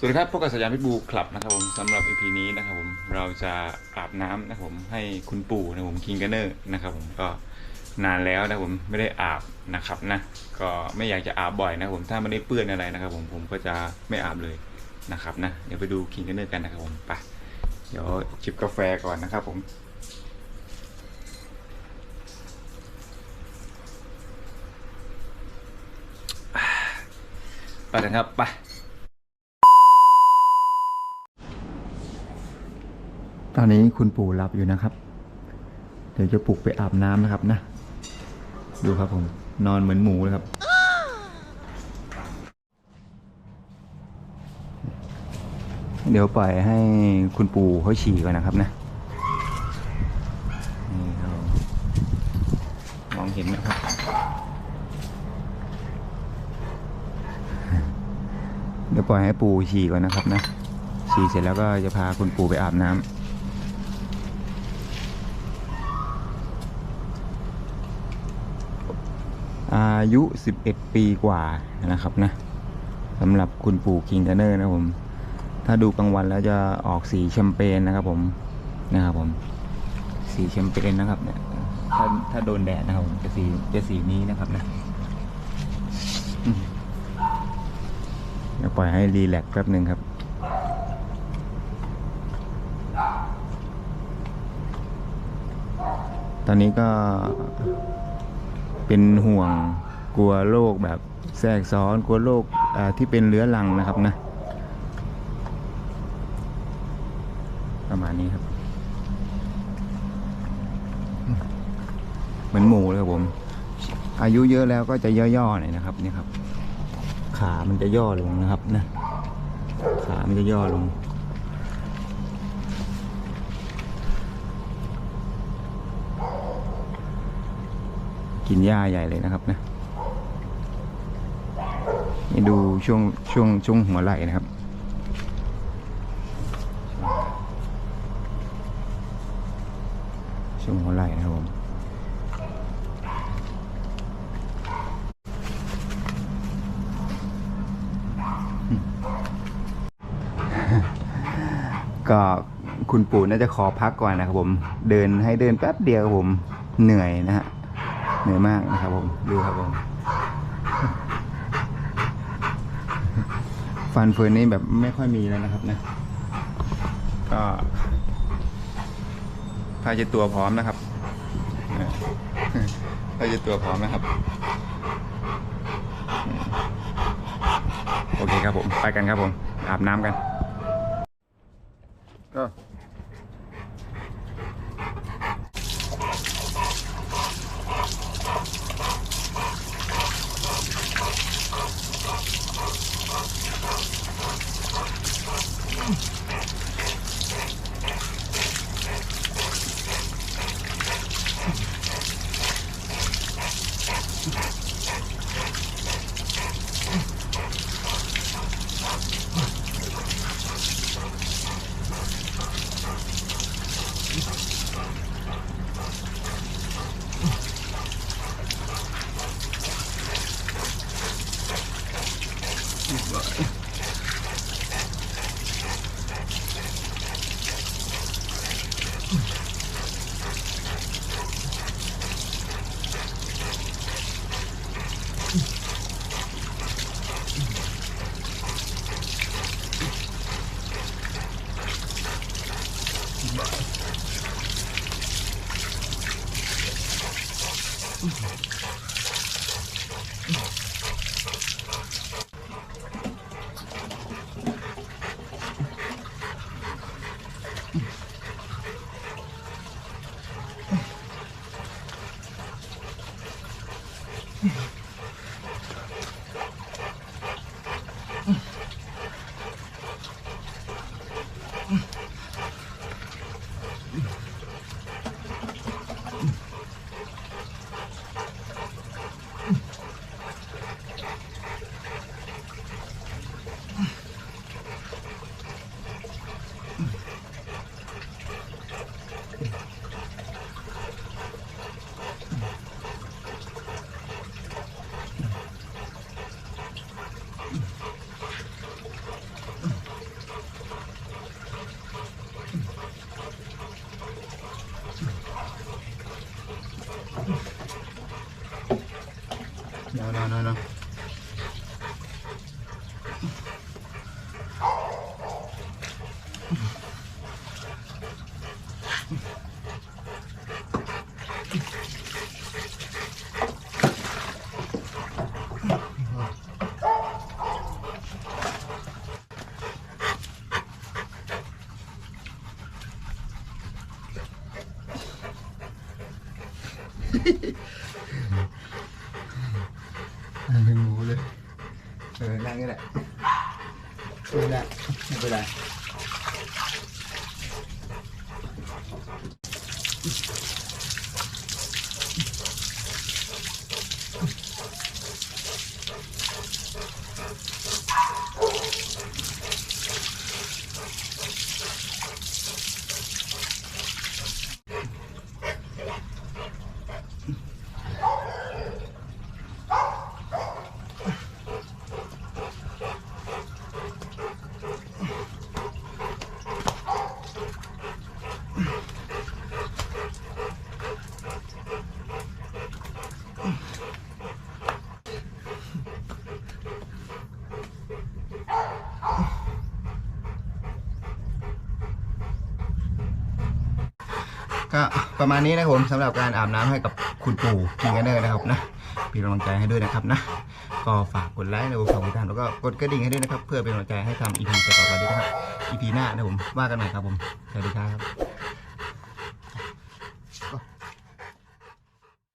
สวัสดีครับพบกับสยามพิบูคลับนะครับผมสำหรับ EP นี้นะครับผมเราจะอาบน้ำนะครับผมให้คุณปู่นะผมคิงกันเนอร์นะครับผมก็นานแล้วนะครับผมไม่ได้อาบนะครับนะก็ไม่อยากจะอาบบ่อยนะครับผมถ้าไม่ได้เปื้อนอะไรนะครับผมผมก็จะไม่อาบเลยนะครับนะเดี๋ยวไปดูคิงกันเนอร์กันนะครับผมไปเดี๋ยวจิบกาแฟก่อนนะครับผมไปกันครับไป ตอนนี้คุณปู่หลับอยู่นะครับ เดี๋ยวจะปลุกไปอาบน้ำนะครับนะ ดูครับผม นอนเหมือนหมูเลยครับ เดี๋ยวปล่อยให้คุณปู่เขาฉี่ก่อนนะครับนะนี่ครับผมมองเห็นนะครับ เดี๋ยวปล่อยให้ปู่ฉี่ก่อนนะครับนะฉี่เสร็จแล้วก็จะพาคุณปู่ไปอาบน้ำ อายุ 11 ปีกว่านะครับนะสำหรับคุณปู่คิงกันเนอร์นะผม ถ้าดูกลางวันแล้วจะออกสีแชมเปญนะครับผมนะครับผม สีแชมเปญนะครับเนี่ยถ้าถ้าโดนแดดนะครับผมจะสีจะสีนี้นะครับนะเดี๋ยวปล่อยให้รีแลกซ์แป๊บหนึ่งครับตอนนี้ก็ เป็นห่วงกลัวโรคแบบแทรกซ้อนกลัวโรคที่เป็นเรื้อรังนะครับนะ ประมาณนี้ครับ เหมือนหมูเลยครับผม อายุเยอะแล้วก็จะย่อๆหน่อยนะครับนี่ครับ ขามันจะย่อลงนะครับนะขามันจะย่อลง กินหญ้าใหญ่เลยนะครับนะนี่ดูช่วงช่วงช่วงหัวไหล่นะครับช่วงหัวไหล่นะครับผมก็คุณปู่น่าจะขอพักก่อนนะครับผม เดินให้เดินแป๊บเดียวครับผมเหนื่อยนะฮะ เหนื่อยมากนะครับผม ดูครับผม ฟันเฟือนนี่แบบไม่ค่อยมีแล้วนะครับนะ ก็ผ้าเช็ดตัวพร้อมนะครับผ้าเช็ดตัวพร้อมนะครับ โอเคครับผม ไปกันครับผม อาบน้ำกันก็ เนั่งเป็นหมูเลยเออ นั่งนี่แหละนี่แหละไม่เป็นไร ก็ประมาณนี้นะครับผมสำหรับการอาบน้ำให้กับคุณปู่คิงกันเนอร์นะครับนะเป็นกำลังใจให้ด้วยนะครับนะ ก็ฝากกดไลค์นะครับฝากดติดตามแล้วก็กดกระดิ่งให้ด้วยนะครับ เพื่อเป็นกำลังใจให้ทำอีพีต่อไปด้วยนะครับอีพีหน้านะผมว่ากันใหม่ครับผมสวัสดีครับ